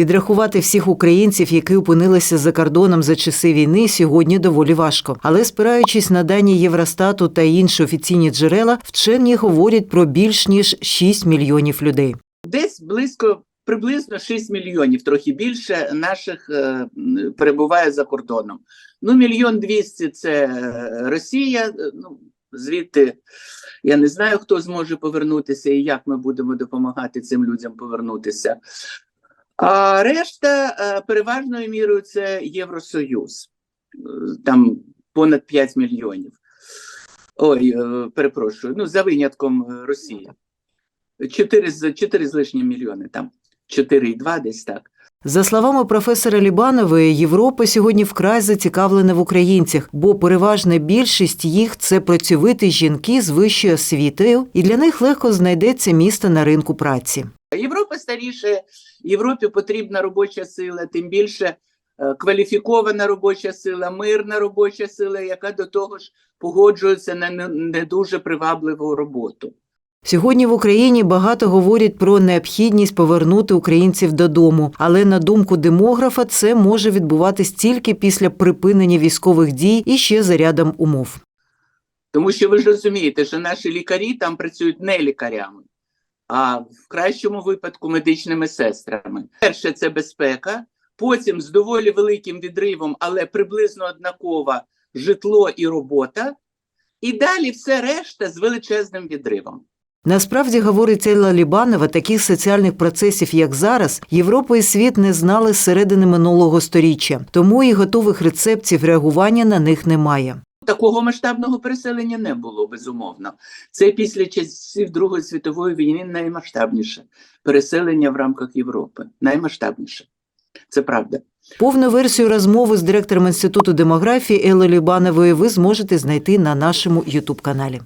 Підрахувати всіх українців, які опинилися за кордоном за часи війни, сьогодні доволі важко. Але спираючись на дані Євростату та інші офіційні джерела, вчені говорять про більш ніж 6 мільйонів людей. Десь близько приблизно 6 мільйонів, трохи більше наших е, перебуває за кордоном. Ну, мільйон двісті це е, Росія. е, Ну звідти я не знаю, хто зможе повернутися і як ми будемо допомагати цим людям повернутися. А решта е, переважною мірою це Євросоюз, Е, там понад 5 мільйонів. Ой, е, перепрошую, ну за винятком Росії. 4 з 4 з лишнім мільйони там. 4,2 десь так. За словами професора Лібанової, Європа сьогодні вкрай зацікавлена в українцях, бо переважна більшість їх це працьовиті жінки з вищою освітою, і для них легко знайдеться місце на ринку праці. Європа старіше, Європі потрібна робоча сила, тим більше е, кваліфікована робоча сила, мирна робоча сила, яка до того ж погоджується на не, не дуже привабливу роботу. Сьогодні в Україні багато говорять про необхідність повернути українців додому, але на думку демографа, це може відбуватись тільки після припинення військових дій і ще за рядом умов. Тому що ви ж розумієте, що наші лікарі там працюють не лікарями, а в кращому випадку медичними сестрами. Перше це безпека, потім з доволі великим відривом, але приблизно однаково житло і робота, і далі все решта з величезним відривом. Насправді, говорить Елла Лібанова, таких соціальних процесів, як зараз, Європа і світ не знали з середини минулого сторіччя, тому і готових рецептів реагування на них немає. Такого масштабного переселення не було, безумовно. Це після часів Другої світової війни наймасштабніше переселення в рамках Європи. Наймасштабніше. Це правда. Повну версію розмови з директором інституту демографії Елли Лібанової ви зможете знайти на нашому Ютуб каналі.